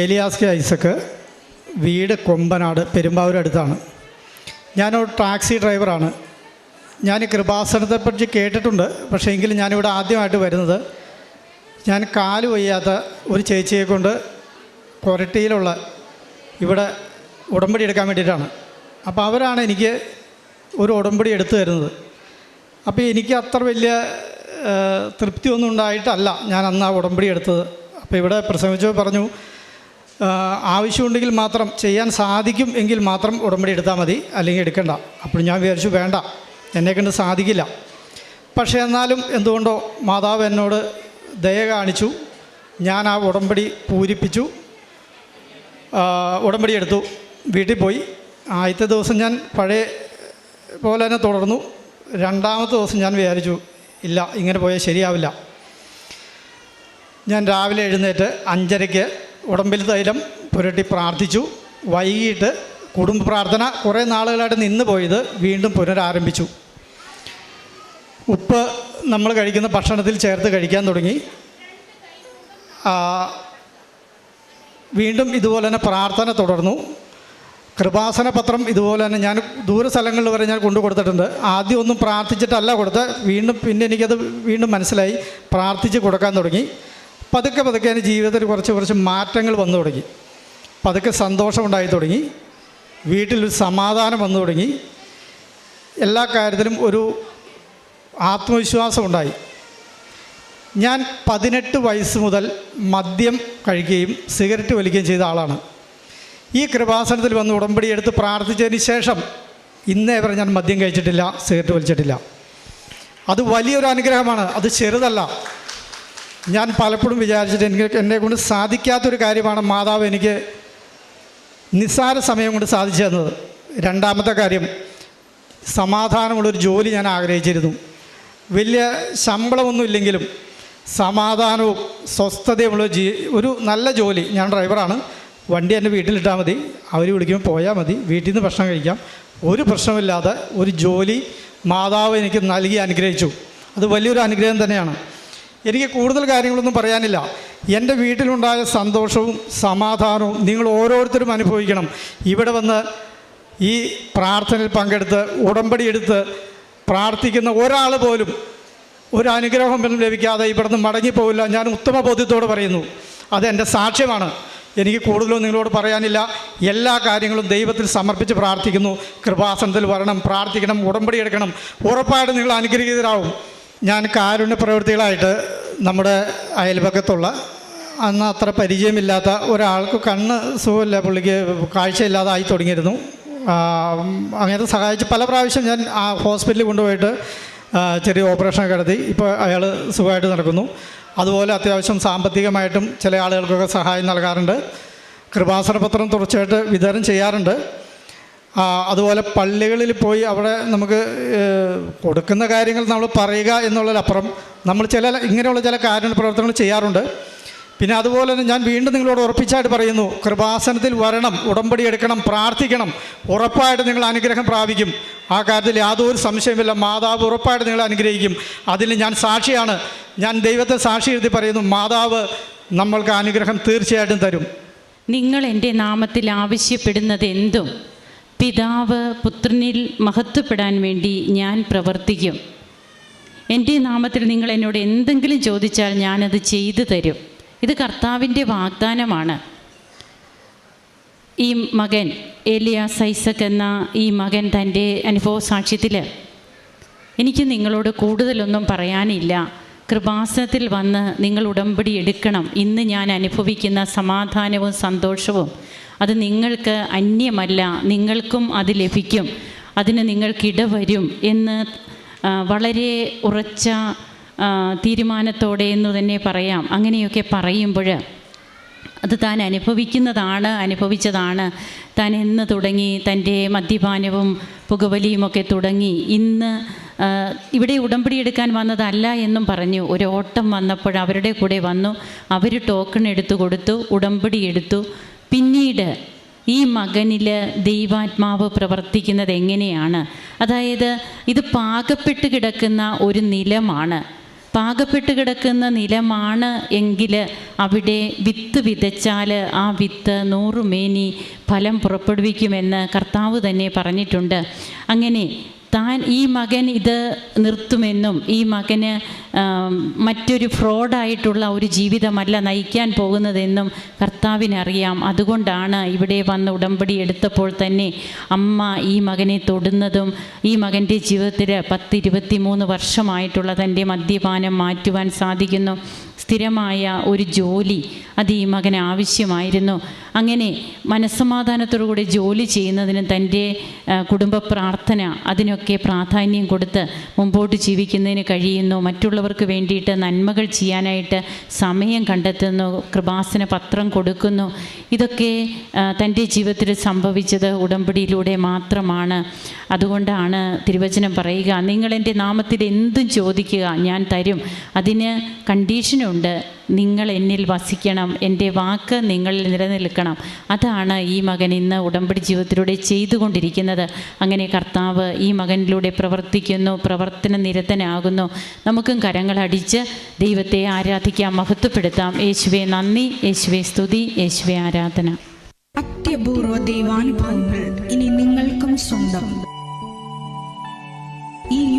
Elias K Isaac വീട് കൊമ്പനാട് പെരുമ്പാവൂർ അടുത്താണ്. ഞാനൊരു ടാക്സി ഡ്രൈവറാണ്. ഞാൻ കൃപാസനത്തെപ്പറ്റി കേട്ടിട്ടുണ്ട് പക്ഷേ എങ്കിലും ഞാനിവിടെ ആദ്യമായിട്ട് വരുന്നത്. ഞാൻ കാൽ വയ്യാത്ത ഒരു ചേച്ചിയെ കൊണ്ട് കൊരട്ടിയിലുള്ള ഇവിടെ ഉടമ്പടി എടുക്കാൻ വേണ്ടിയിട്ടാണ്. അപ്പോൾ അവരാണ് എനിക്ക് ഒരു ഉടമ്പടി എടുത്തു തരുന്നത്. അപ്പോൾ എനിക്ക് അത്ര വലിയ തൃപ്തിയൊന്നും ഉണ്ടായിട്ടല്ല ഞാൻ അന്ന് ആ ഉടമ്പടി എടുത്തത്. അപ്പോൾ ഇവിടെ പ്രസംഗിച്ചോ പറഞ്ഞു ആവശ്യമുണ്ടെങ്കിൽ മാത്രം ചെയ്യാൻ സാധിക്കും എങ്കിൽ മാത്രം ഉടമ്പടി എടുത്താൽ മതി അല്ലെങ്കിൽ എടുക്കണ്ട. അപ്പോൾ ഞാൻ വിചാരിച്ചു വേണ്ട എന്നെ കണ്ട് സാധിക്കില്ല. പക്ഷേ എന്നാലും എന്തുകൊണ്ടോ മാതാവ് എന്നോട് ദയ കാണിച്ചു ഞാൻ ആ ഉടമ്പടി പൂരിപ്പിച്ചു ഉടമ്പടി എടുത്തു വീട്ടിൽ പോയി. ആദ്യത്തെ ദിവസം ഞാൻ പഴയ പോലെ തന്നെ തുടർന്നു. രണ്ടാമത്തെ ദിവസം ഞാൻ വിചാരിച്ചു ഇല്ല ഇങ്ങനെ പോയാൽ ശരിയാവില്ല. ഞാൻ രാവിലെ എഴുന്നേറ്റ് അഞ്ചരയ്ക്ക് ഉടമ്പിൽ തൈലം പുരട്ടി പ്രാർത്ഥിച്ചു. വൈകിട്ട് കുടുംബ പ്രാർത്ഥന. കുറേ നാളുകളായിട്ട് നിന്ന് പോയത് വീണ്ടും പുനരാരംഭിച്ചു. ഉപ്പ് നമ്മൾ കഴിക്കുന്ന ഭക്ഷണത്തിൽ ചേർത്ത് കഴിക്കാൻ തുടങ്ങി. വീണ്ടും ഇതുപോലെ തന്നെ പ്രാർത്ഥന തുടർന്നു. കൃപാസന പത്രം ഇതുപോലെ തന്നെ ഞാൻ ദൂര സ്ഥലങ്ങളിൽ വരെ ഞാൻ കൊണ്ടു കൊടുത്തിട്ടുണ്ട്. ആദ്യം ഒന്നും പ്രാർത്ഥിച്ചിട്ടല്ല കൊടുത്ത് വീണ്ടും പിന്നെ എനിക്കത് വീണ്ടും മനസ്സിലായി. പ്രാർത്ഥിച്ച് കൊടുക്കാൻ തുടങ്ങി. പതുക്കെ പതുക്കെ എന്റെ ജീവിതത്തിൽ കുറച്ച് കുറച്ച് മാറ്റങ്ങൾ വന്നു തുടങ്ങി. പതുക്കെ സന്തോഷമുണ്ടായി തുടങ്ങി. വീട്ടിലൊരു സമാധാനം വന്നു തുടങ്ങി. എല്ലാ കാര്യത്തിലും ഒരു ആത്മവിശ്വാസം ഉണ്ടായി ഞാൻ പതിനെട്ട് വയസ്സ് മുതൽ മദ്യം കഴിക്കുകയും സിഗരറ്റ് വലിക്കുകയും ചെയ്ത ആളാണ്. ഈ കൃപാസനത്തിൽ വന്ന് ഉടമ്പടി എടുത്ത് പ്രാർത്ഥിച്ചതിന് ശേഷം ഇന്നേ വരെ ഞാൻ മദ്യം കഴിച്ചിട്ടില്ല സിഗരറ്റ് വലിച്ചിട്ടില്ല. അത് വലിയൊരു അനുഗ്രഹമാണ്. അത് ചെറുതല്ല. ഞാൻ പലപ്പോഴും വിചാരിച്ചിട്ട് എനിക്ക് എന്നെ കൊണ്ട് സാധിക്കാത്തൊരു കാര്യമാണ് മാതാവ് എനിക്ക് നിസ്സാര സമയം കൊണ്ട് സാധിച്ചു തന്നത്. രണ്ടാമത്തെ കാര്യം സമാധാനമുള്ളൊരു ജോലി ഞാൻ ആഗ്രഹിച്ചിരുന്നു. വലിയ ശമ്പളമൊന്നും ഇല്ലെങ്കിലും സമാധാനവും സ്വസ്ഥതയുമുള്ള ജീ ഒരു നല്ല ജോലി. ഞാൻ ഡ്രൈവറാണ്. വണ്ടി എന്റെ വീട്ടിലിട്ടാൽ മതി. അവർ വിളിക്കുമ്പോൾ പോയാൽ മതി. വീട്ടിൽ നിന്ന് ഭക്ഷണം കഴിക്കാം. ഒരു പ്രശ്നമില്ലാതെ ഒരു ജോലി മാതാവ് എനിക്ക് നൽകി അനുഗ്രഹിച്ചു. അത് വലിയൊരു അനുഗ്രഹം തന്നെയാണ്. എനിക്ക് കൂടുതൽ കാര്യങ്ങളൊന്നും പറയാനില്ല. എന്റെ വീട്ടിലുണ്ടായ സന്തോഷവും സമാധാനവും നിങ്ങൾ ഓരോരുത്തരും അനുഭവിക്കണം. ഇവിടെ വന്ന് ഈ പ്രാർത്ഥനയിൽ പങ്കെടുത്ത് ഉടമ്പടി എടുത്ത് പ്രാർത്ഥിക്കുന്ന ഒരാൾ പോലും ഒരു അനുഗ്രഹം പോലും ലഭിക്കാതെ ഇവിടുന്ന് മടങ്ങിപ്പോവില്ല ഞാൻ ഉത്തമ ബോധ്യത്തോട് പറയുന്നു. അതെന്റെ സാക്ഷ്യമാണ്. എനിക്ക് കൂടുതലും നിങ്ങളോട് പറയാനില്ല. എല്ലാ കാര്യങ്ങളും ദൈവത്തിൽ സമർപ്പിച്ച് പ്രാർത്ഥിക്കുന്നു. കൃപാസനത്തിൽ വരണം പ്രാർത്ഥിക്കണം ഉടമ്പടി എടുക്കണം. ഉറപ്പായിട്ട് നിങ്ങൾ അനുഗ്രഹീതരാകും ഞാൻ കാരുണ്യ പ്രവൃത്തികളായിട്ട് നമ്മുടെ അയൽപക്കത്തുള്ള അന്ന് അത്ര പരിചയമില്ലാത്ത ഒരാൾക്ക് കണ്ണ് സുഖമില്ല പുള്ളിക്ക് കാഴ്ചയില്ലാതായി തുടങ്ങിയിരുന്നു. അങ്ങനെ സഹായിച്ച് പല പ്രാവശ്യം ഞാൻ ആ ഹോസ്പിറ്റലിൽ കൊണ്ടുപോയിട്ട് ചെറിയ ഓപ്പറേഷൻ നടത്തി. ഇപ്പോൾ അയാൾ സുഖമായിട്ട് നടക്കുന്നു. അതുപോലെ അത്യാവശ്യം സാമ്പത്തികമായിട്ടും ചില ആളുകൾക്കൊക്കെ സഹായം നൽകാറുണ്ട്. കൃപാസന പത്രം തുടർച്ചയായിട്ട് വിതരണം ചെയ്യാറുണ്ട്. അതുപോലെ പള്ളികളിൽ പോയി അവിടെ നമുക്ക് കൊടുക്കുന്ന കാര്യങ്ങൾ നമ്മൾ പറയുക എന്നുള്ളതിലപ്പുറം നമ്മൾ ചില ഇങ്ങനെയുള്ള ചില കാര്യങ്ങൾ പ്രവർത്തനങ്ങൾ ചെയ്യാറുണ്ട്. പിന്നെ അതുപോലെ തന്നെ ഞാൻ വീണ്ടും നിങ്ങളോട് ഉറപ്പിച്ചായിട്ട് പറയുന്നു കൃപാസനത്തിൽ വരണം ഉടമ്പടി എടുക്കണം പ്രാർത്ഥിക്കണം ഉറപ്പായിട്ട് നിങ്ങൾ അനുഗ്രഹം പ്രാപിക്കും. ആ കാര്യത്തിൽ യാതൊരു സംശയമില്ല മാതാവ് ഉറപ്പായിട്ട് നിങ്ങൾ അനുഗ്രഹിക്കും. അതിന് ഞാൻ സാക്ഷിയാണ്. ഞാൻ ദൈവത്തെ സാക്ഷി എഴുതി പറയുന്നു മാതാവ് നമ്മൾക്ക് അനുഗ്രഹം തീർച്ചയായിട്ടും തരും. നിങ്ങൾ എന്റെ നാമത്തിൽ ആവശ്യപ്പെടുന്നത് എന്തും? പിതാവ് പുത്രനിൽ മഹത്വപ്പെടാൻ വേണ്ടി ഞാൻ പ്രവർത്തിക്കും. എന്റെ നാമത്തിൽ നിങ്ങൾ എന്നോട് എന്തെങ്കിലും ചോദിച്ചാൽ ഞാനത് ചെയ്തു തരും. ഇത് കർത്താവിന്റെ വാഗ്ദാനമാണ്. ഈ മകൻ ഏലിയാസ് ഐസക് എന്ന ഈ മകൻ തന്റെ അനുഭവ സാക്ഷ്യത്തിൽ എനിക്ക് നിങ്ങളോട് കൂടുതലൊന്നും പറയാനില്ല. കൃപാസനത്തിൽ വന്ന് നിങ്ങൾ ഉടമ്പടി എടുക്കണം. ഇന്ന് ഞാൻ അനുഭവിക്കുന്ന സമാധാനവും സന്തോഷവും അത് നിങ്ങൾക്ക് അന്യമല്ല. നിങ്ങൾക്കും അത് ലഭിക്കും. അതിന് നിങ്ങൾക്കിടവരും എന്ന് വളരെ ഉറച്ച തീരുമാനത്തോടെ എന്ന് തന്നെ പറയാം. അങ്ങനെയൊക്കെ പറയുമ്പോൾ അത് താൻ അനുഭവിക്കുന്നതാണ് അനുഭവിച്ചതാണ്. താൻ എന്ന് തുടങ്ങി തന്റെ മദ്യപാനവും പുകവലിയുമൊക്കെ തുടങ്ങി. ഇന്ന് ഇവിടെ ഉടമ്പടി എടുക്കാൻ വന്നതല്ല എന്നും പറഞ്ഞു. ഒരു ഓട്ടം വന്നപ്പോൾ അവരുടെ കൂടെ വന്നു. അവർ ടോക്കൺ എടുത്തു കൊടുത്തു ഉടമ്പടി എടുത്തു. പിന്നീട് ഈ മകനിൽ ദൈവാത്മാവ് പ്രവർത്തിക്കുന്നത് എങ്ങനെയാണ്? അതായത് ഇത് പാകപ്പെട്ട് കിടക്കുന്ന ഒരു നിലമാണ്. പാകപ്പെട്ട് കിടക്കുന്ന നിലമാണ് എങ്കിൽ അവിടെ വിത്ത് വിതച്ചാൽ ആ വിത്ത് നൂറുമേനി ഫലം പുറപ്പെടുവിക്കുമെന്ന് കർത്താവ് തന്നെ പറഞ്ഞിട്ടുണ്ട്. അങ്ങനെ താൻ ഈ മകൻ ഇത് നിർത്തുമെന്നും ഈ മകന് മറ്റൊരു ഫ്രോഡായിട്ടുള്ള ഒരു ജീവിതമല്ല നയിക്കാൻ പോകുന്നതെന്നും കർത്താവിനറിയാം. അതുകൊണ്ടാണ് ഇവിടെ വന്ന് ഉടമ്പടി എടുത്തപ്പോൾ തന്നെ അമ്മ ഈ മകനെ തൊടുന്നതും ഈ മകന്റെ ജീവിതത്തിൽ പത്ത് ഇരുപത്തി മൂന്ന് വർഷമായിട്ടുള്ള തന്റെ മദ്യപാനം മാറ്റുവാൻ സാധിക്കുന്നു. സ്ഥിരമായ ഒരു ജോലി അത് ഈ മകന് ആവശ്യമായിരുന്നു. അങ്ങനെ മനസ്സമാധാനത്തോടുകൂടി ജോലി ചെയ്യുന്നതിന് തന്റെ കുടുംബ പ്രാർത്ഥന അതിനൊക്കെ പ്രാധാന്യം കൊടുത്ത് മുമ്പോട്ട് ജീവിക്കുന്നതിന് കഴിയുന്നു. മറ്റുള്ളവർക്ക് വേണ്ടിയിട്ട് നന്മകൾ ചെയ്യാനായിട്ട് സമയം കണ്ടെത്തുന്നു. കൃപാസന പത്രം കൊടുക്കുന്നു. ഇതൊക്കെ തന്റെ ജീവിതത്തിൽ സംഭവിച്ചത് ഉടമ്പടിയിലൂടെ മാത്രമാണ്. അതുകൊണ്ടാണ് തിരുവചനം പറയുക നിങ്ങളെന്റെ നാമത്തിൽ എന്തും ചോദിക്കുക ഞാൻ തരും. അതിന് കണ്ടീഷനുണ്ട് നിങ്ങൾ എന്നിൽ വസിക്കണം. എന്റെ വാക്ക് നിങ്ങളിൽ നിലനിൽക്കണം. അതാണ് ഈ മകൻ ഇന്ന് ഉടമ്പടി ജീവിതത്തിലൂടെ ചെയ്തുകൊണ്ടിരിക്കുന്നത്. അങ്ങനെ കർത്താവ് ഈ മകനിലൂടെ പ്രവർത്തിക്കുന്നു പ്രവർത്തന നിരതനാകുന്നു. നമുക്കും കരങ്ങളടിച്ച് ദൈവത്തെ ആരാധിക്കാം മഹത്വപ്പെടുത്താം. യേശുവെ നന്ദി. യേശുവെ സ്തുതി. യേശുവെ ആരാധന. അത്യപൂർവ ദൈവാനുഭവങ്ങൾ ഇനി നിങ്ങൾക്കും സ്വന്തം. ഈ